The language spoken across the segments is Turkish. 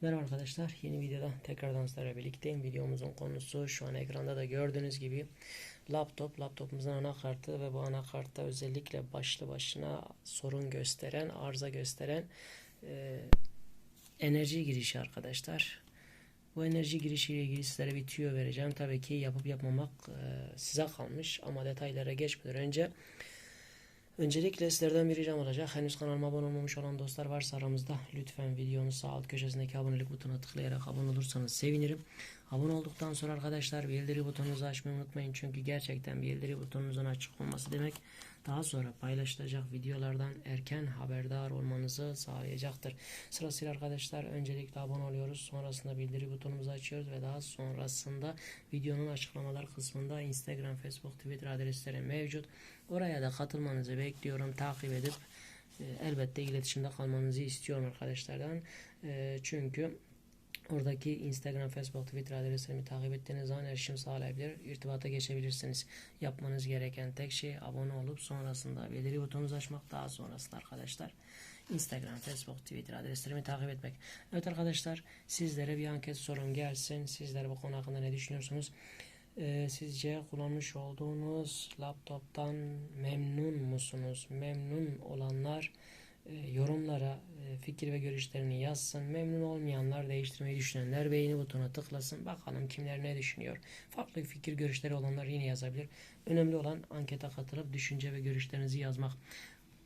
Merhaba arkadaşlar. Yeni videoda tekrardan sizlerle birlikteyim. Videomuzun konusu şu an ekranda da gördüğünüz gibi laptop. Laptopumuzun anakartı ve bu anakartta özellikle başlı başına sorun gösteren, arıza gösteren e, enerji girişi arkadaşlar. Bu enerji girişiyle ilgili sizlere bir tüyo vereceğim. Tabii ki yapıp yapmamak e, size kalmış ama detaylara geçmeden önce Öncelikle sizlerden bir ricam olacak. Henüz kanalıma abone olmamış olan dostlar varsa aramızda lütfen videonun sağ alt köşesindeki abonelik butonuna tıklayarak abone olursanız sevinirim. Abone olduktan sonra arkadaşlar bildiri butonunuzu açmayı unutmayın. Çünkü gerçekten bildiri butonunuzun açık olması demek daha sonra paylaşılacak videolardan erken haberdar olmanızı sağlayacaktır. Sırasıyla arkadaşlar öncelikle abone oluyoruz. Sonrasında bildiri butonumuzu açıyoruz ve daha sonrasında videonun açıklamalar kısmında Instagram, Facebook, Twitter adresleri mevcut. Oraya da katılmanızı bekliyorum. Takip edip e, elbette iletişimde kalmanızı istiyorum arkadaşlardan. E, çünkü Oradaki Instagram, Facebook, Twitter adreslerimi takip ettiğiniz zaman erişim sağlayabilir, irtibata geçebilirsiniz. Yapmanız gereken tek şey abone olup sonrasında bildiri butonunuzu açmak. Daha sonrasında arkadaşlar Instagram, Facebook, Twitter adreslerimi takip etmek. Evet arkadaşlar sizlere bir anket sorum gelsin. Sizler bu konu hakkında ne düşünüyorsunuz? Ee, sizce kullanmış olduğunuz laptoptan memnun musunuz? Memnun olanlar yorumlara e, fikir ve görüşlerini yazsın. Memnun olmayanlar, değiştirmeyi düşünenler beğeni butonuna tıklasın. Bakalım kimler ne düşünüyor. Farklı fikir görüşleri olanlar yine yazabilir. Önemli olan ankete katılıp düşünce ve görüşlerinizi yazmak.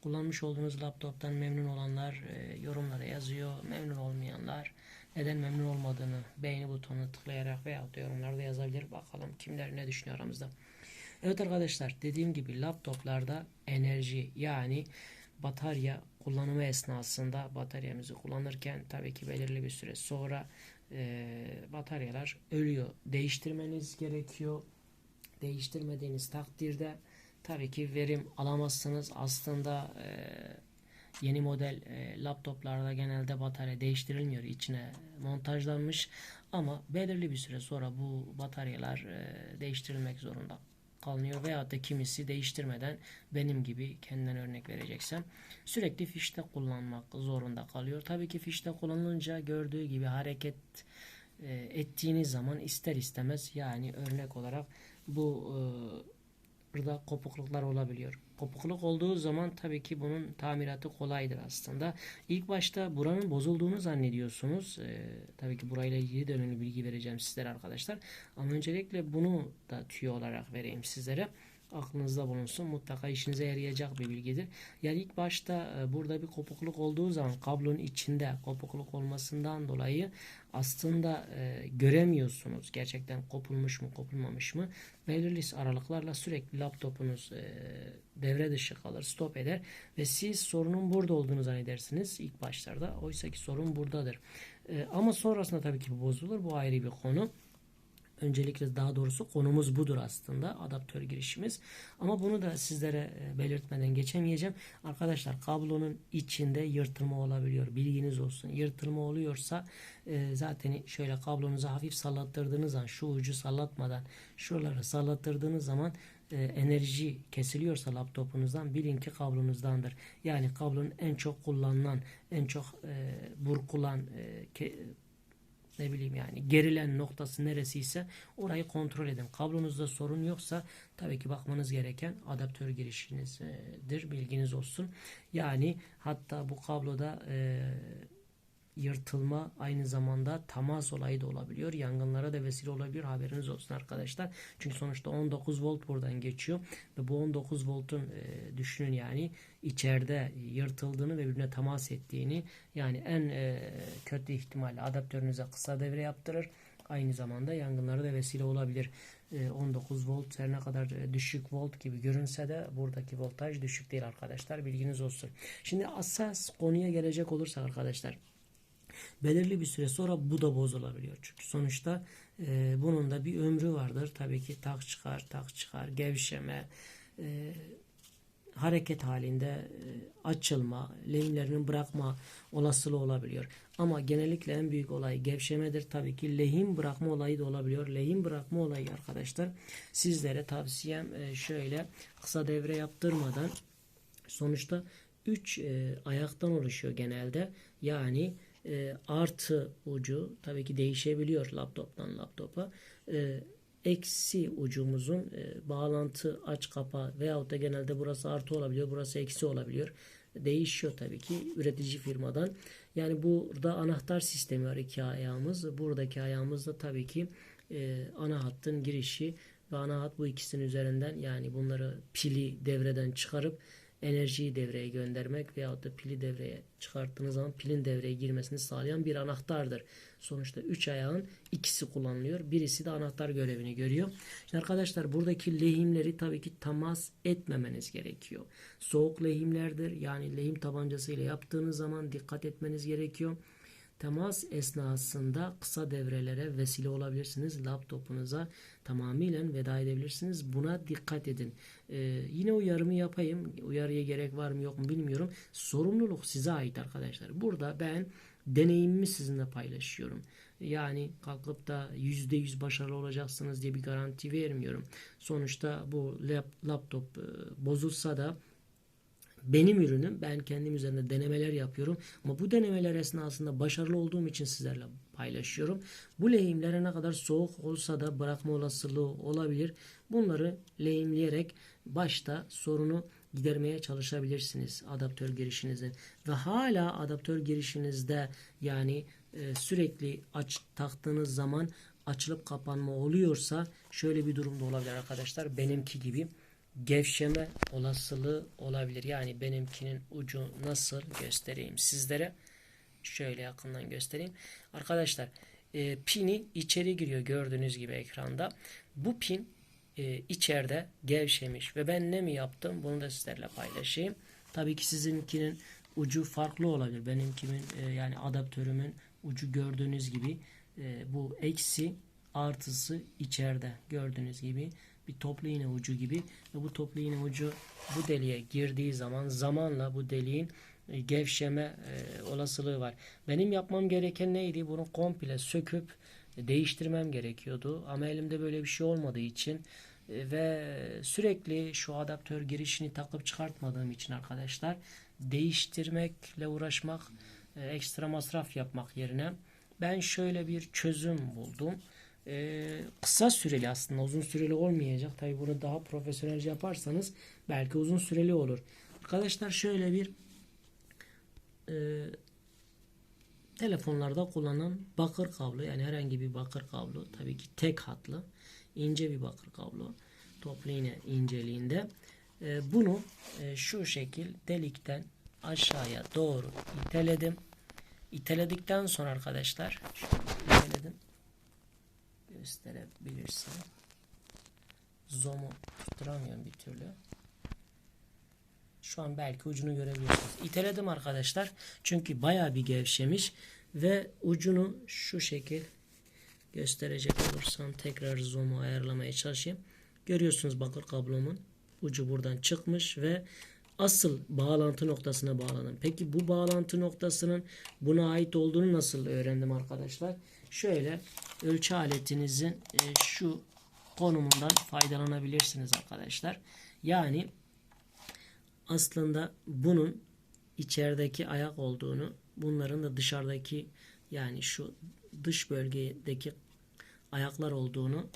Kullanmış olduğunuz laptoptan memnun olanlar e, yorumlara yazıyor. Memnun olmayanlar neden memnun olmadığını beğeni butonuna tıklayarak veya da yorumlarda yazabilir. Bakalım kimler ne düşünüyor aramızda. Evet arkadaşlar dediğim gibi laptoplarda enerji yani batarya kullanımı esnasında bataryamızı kullanırken tabii ki belirli bir süre sonra e, bataryalar ölüyor. Değiştirmeniz gerekiyor. Değiştirmediğiniz takdirde tabii ki verim alamazsınız. Aslında e, yeni model e, laptoplarda genelde batarya değiştirilmiyor. içine montajlanmış ama belirli bir süre sonra bu bataryalar e, değiştirilmek zorunda kalınıyor veya da kimisi değiştirmeden benim gibi kendinden örnek vereceksem sürekli fişte kullanmak zorunda kalıyor. Tabii ki fişte kullanılınca gördüğü gibi hareket e, ettiğiniz zaman ister istemez yani örnek olarak bu e, burada kopukluklar olabiliyor. Kopukluk olduğu zaman tabii ki bunun tamiratı kolaydır aslında. İlk başta buranın bozulduğunu zannediyorsunuz. Ee, tabii ki burayla ilgili de önemli bilgi vereceğim sizlere arkadaşlar. Ama öncelikle bunu da tüyo olarak vereyim sizlere aklınızda bulunsun. Mutlaka işinize yarayacak bir bilgidir. Yani ilk başta e, burada bir kopukluk olduğu zaman kablonun içinde kopukluk olmasından dolayı aslında e, göremiyorsunuz. Gerçekten kopulmuş mu kopulmamış mı? Belirli aralıklarla sürekli laptopunuz e, devre dışı kalır, stop eder ve siz sorunun burada olduğunu zannedersiniz ilk başlarda. Oysa ki sorun buradadır. Ama sonrasında tabii ki bozulur. Bu ayrı bir konu. Öncelikle daha doğrusu konumuz budur aslında adaptör girişimiz. Ama bunu da sizlere e, belirtmeden geçemeyeceğim. Arkadaşlar kablonun içinde yırtılma olabiliyor. Bilginiz olsun. Yırtılma oluyorsa e, zaten şöyle kablonuzu hafif sallattırdığınız zaman şu ucu sallatmadan şuraları sallattırdığınız zaman e, enerji kesiliyorsa laptopunuzdan bilin ki kablonuzdandır. Yani kablonun en çok kullanılan, en çok burkulan ne bileyim yani gerilen noktası neresiyse orayı kontrol edin. Kablonuzda sorun yoksa tabii ki bakmanız gereken adaptör girişinizdir. Bilginiz olsun. Yani hatta bu kabloda e, yırtılma aynı zamanda temas olayı da olabiliyor. Yangınlara da vesile olabilir. Haberiniz olsun arkadaşlar. Çünkü sonuçta 19 volt buradan geçiyor ve bu 19 voltun e, düşünün yani içeride yırtıldığını ve birbirine temas ettiğini yani en e, kötü ihtimalle adaptörünüze kısa devre yaptırır. Aynı zamanda yangınlara da vesile olabilir. 19 e, volt her ne kadar e, düşük volt gibi görünse de buradaki voltaj düşük değil arkadaşlar. Bilginiz olsun. Şimdi asas konuya gelecek olursak arkadaşlar belirli bir süre sonra bu da bozulabiliyor. Çünkü sonuçta e, bunun da bir ömrü vardır. Tabii ki tak çıkar, tak çıkar, gevşeme, e, hareket halinde e, açılma, lehimlerinin bırakma olasılığı olabiliyor. Ama genellikle en büyük olay gevşemedir. Tabii ki lehim bırakma olayı da olabiliyor. Lehim bırakma olayı arkadaşlar sizlere tavsiyem e, şöyle kısa devre yaptırmadan sonuçta 3 e, ayaktan oluşuyor genelde. Yani e, artı ucu tabii ki değişebiliyor laptoptan laptopa. E, eksi ucumuzun e, bağlantı aç kapa veyahut da genelde burası artı olabiliyor, burası eksi olabiliyor. Değişiyor tabii ki üretici firmadan. Yani burada anahtar sistemi var iki ayağımız. Buradaki ayağımız da tabii ki e, ana hattın girişi ve ana hat bu ikisinin üzerinden yani bunları pili devreden çıkarıp enerjiyi devreye göndermek veyahut da pili devreye çıkarttığınız zaman pilin devreye girmesini sağlayan bir anahtardır. Sonuçta 3 ayağın ikisi kullanılıyor. Birisi de anahtar görevini görüyor. Şimdi arkadaşlar buradaki lehimleri tabii ki temas etmemeniz gerekiyor. Soğuk lehimlerdir. Yani lehim tabancası ile yaptığınız zaman dikkat etmeniz gerekiyor. Temas esnasında kısa devrelere vesile olabilirsiniz. Laptopunuza tamamıyla veda edebilirsiniz. Buna dikkat edin. Ee, yine uyarımı yapayım. Uyarıya gerek var mı yok mu bilmiyorum. Sorumluluk size ait arkadaşlar. Burada ben deneyimimi sizinle paylaşıyorum. Yani kalkıp da %100 başarılı olacaksınız diye bir garanti vermiyorum. Sonuçta bu laptop e, bozulsa da benim ürünüm. Ben kendim üzerinde denemeler yapıyorum. Ama bu denemeler esnasında başarılı olduğum için sizlerle paylaşıyorum. Bu lehimlere ne kadar soğuk olsa da bırakma olasılığı olabilir. Bunları lehimleyerek başta sorunu gidermeye çalışabilirsiniz adaptör girişinizin. Ve hala adaptör girişinizde yani e, sürekli aç taktığınız zaman açılıp kapanma oluyorsa şöyle bir durumda olabilir arkadaşlar. Benimki gibi gevşeme olasılığı olabilir. Yani benimkinin ucu nasıl göstereyim sizlere. Şöyle yakından göstereyim. Arkadaşlar e, pini içeri giriyor gördüğünüz gibi ekranda. Bu pin e, içeride gevşemiş ve ben ne mi yaptım bunu da sizlerle paylaşayım. Tabii ki sizinkinin ucu farklı olabilir. Benimkimin e, yani adaptörümün ucu gördüğünüz gibi e, bu eksi artısı içeride gördüğünüz gibi bir toplu iğne ucu gibi ve bu toplu iğne ucu bu deliğe girdiği zaman zamanla bu deliğin e, gevşeme e, olasılığı var. Benim yapmam gereken neydi? Bunu komple söküp e, değiştirmem gerekiyordu. Ama elimde böyle bir şey olmadığı için e, ve sürekli şu adaptör girişini takıp çıkartmadığım için arkadaşlar değiştirmekle uğraşmak e, ekstra masraf yapmak yerine ben şöyle bir çözüm buldum e, kısa süreli aslında uzun süreli olmayacak. Tabi bunu daha profesyonelce yaparsanız belki uzun süreli olur. Arkadaşlar şöyle bir e, telefonlarda kullanılan bakır kablo yani herhangi bir bakır kablo tabii ki tek hatlı ince bir bakır kablo toplu iğne inceliğinde e, bunu e, şu şekil delikten aşağıya doğru iteledim. İteledikten sonra arkadaşlar iteledim gösterebilirsem. Zoom'u tutturamıyorum bir türlü. Şu an belki ucunu görebilirsiniz. İteledim arkadaşlar. Çünkü baya bir gevşemiş. Ve ucunu şu şekil gösterecek olursam tekrar zoom'u ayarlamaya çalışayım. Görüyorsunuz bakır kablomun ucu buradan çıkmış ve asıl bağlantı noktasına bağladım. Peki bu bağlantı noktasının buna ait olduğunu nasıl öğrendim arkadaşlar? Şöyle ölçü aletinizin e, şu konumundan faydalanabilirsiniz arkadaşlar. Yani aslında bunun içerideki ayak olduğunu bunların da dışarıdaki yani şu dış bölgedeki ayaklar olduğunu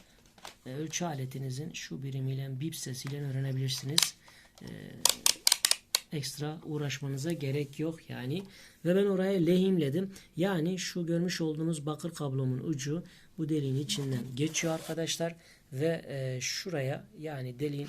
e, ölçü aletinizin şu birimiyle bip sesiyle öğrenebilirsiniz. E, ekstra uğraşmanıza gerek yok yani. Ve ben oraya lehimledim. Yani şu görmüş olduğunuz bakır kablomun ucu bu deliğin içinden geçiyor arkadaşlar. Ve e, şuraya yani deliğin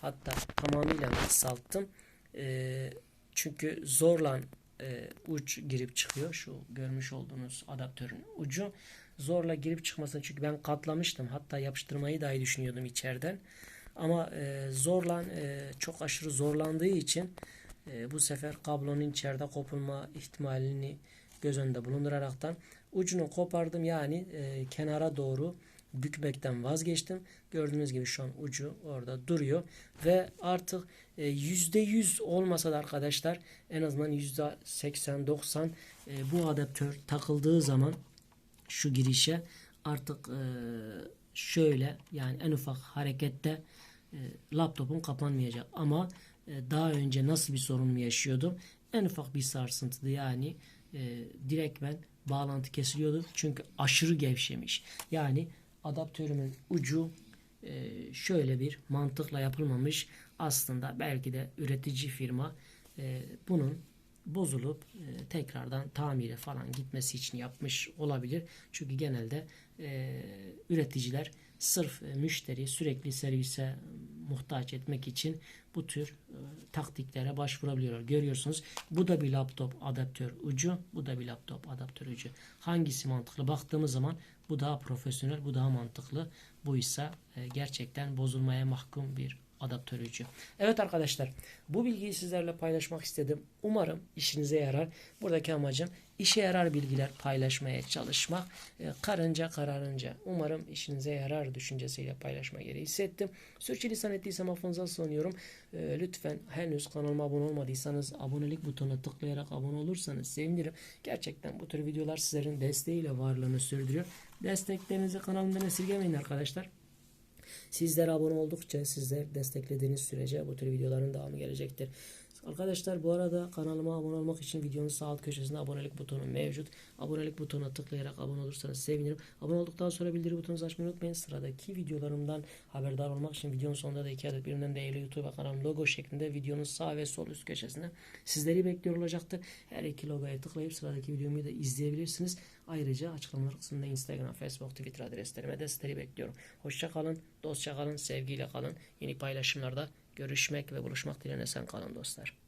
hatta tamamıyla kısalttım. E, çünkü zorla e, uç girip çıkıyor. Şu görmüş olduğunuz adaptörün ucu. Zorla girip çıkmasın çünkü ben katlamıştım. Hatta yapıştırmayı dahi düşünüyordum içeriden. Ama e, zorlan e, çok aşırı zorlandığı için e, bu sefer kablonun içeride kopulma ihtimalini göz önünde bulunduraraktan ucunu kopardım yani e, kenara doğru bükmekten vazgeçtim. Gördüğünüz gibi şu an ucu orada duruyor ve artık e, yüzde yüz olmasa da arkadaşlar en azından yüzde seksen doksan e, bu adaptör takıldığı zaman şu girişe artık e, şöyle yani en ufak harekette e, laptopun kapanmayacak ama e, daha önce nasıl bir sorun mu yaşıyordum? En ufak bir sarsıntıda yani e, direktmen bağlantı kesiliyordu. Çünkü aşırı gevşemiş. Yani adaptörümün ucu şöyle bir mantıkla yapılmamış. Aslında belki de üretici firma bunun bozulup tekrardan tamire falan gitmesi için yapmış olabilir. Çünkü genelde üreticiler sırf müşteri sürekli servise muhtaç etmek için bu tür e, taktiklere başvurabiliyorlar. Görüyorsunuz bu da bir laptop adaptör ucu, bu da bir laptop adaptör ucu. Hangisi mantıklı? Baktığımız zaman bu daha profesyonel, bu daha mantıklı. Bu ise e, gerçekten bozulmaya mahkum bir adaptör ucu. Evet arkadaşlar bu bilgiyi sizlerle paylaşmak istedim. Umarım işinize yarar. Buradaki amacım işe yarar bilgiler paylaşmaya çalışmak. E, karınca kararınca. Umarım işinize yarar düşüncesiyle paylaşma gereği hissettim. Sürçülisan ettiysem affınıza sığınıyorum. E, lütfen henüz kanalıma abone olmadıysanız abonelik butonuna tıklayarak abone olursanız sevinirim. Gerçekten bu tür videolar sizlerin desteğiyle varlığını sürdürüyor. Desteklerinizi kanalımdan esirgemeyin arkadaşlar. Sizler abone oldukça, sizler desteklediğiniz sürece bu tür videoların devamı gelecektir. Arkadaşlar bu arada kanalıma abone olmak için videonun sağ alt köşesinde abonelik butonu mevcut. Abonelik butonuna tıklayarak abone olursanız sevinirim. Abone olduktan sonra bildiri butonunuzu açmayı unutmayın. Sıradaki videolarımdan haberdar olmak için videonun sonunda da iki adet birbirinden değerli YouTube kanalım logo şeklinde videonun sağ ve sol üst köşesinde sizleri bekliyor olacaktır. Her iki logoya tıklayıp sıradaki videomu da izleyebilirsiniz. Ayrıca açıklamalar kısmında Instagram, Facebook, Twitter adreslerime de sizleri bekliyorum. Hoşça kalın, dostça kalın, sevgiyle kalın. Yeni paylaşımlarda görüşmek ve buluşmak dileğiyle sen kalın dostlar.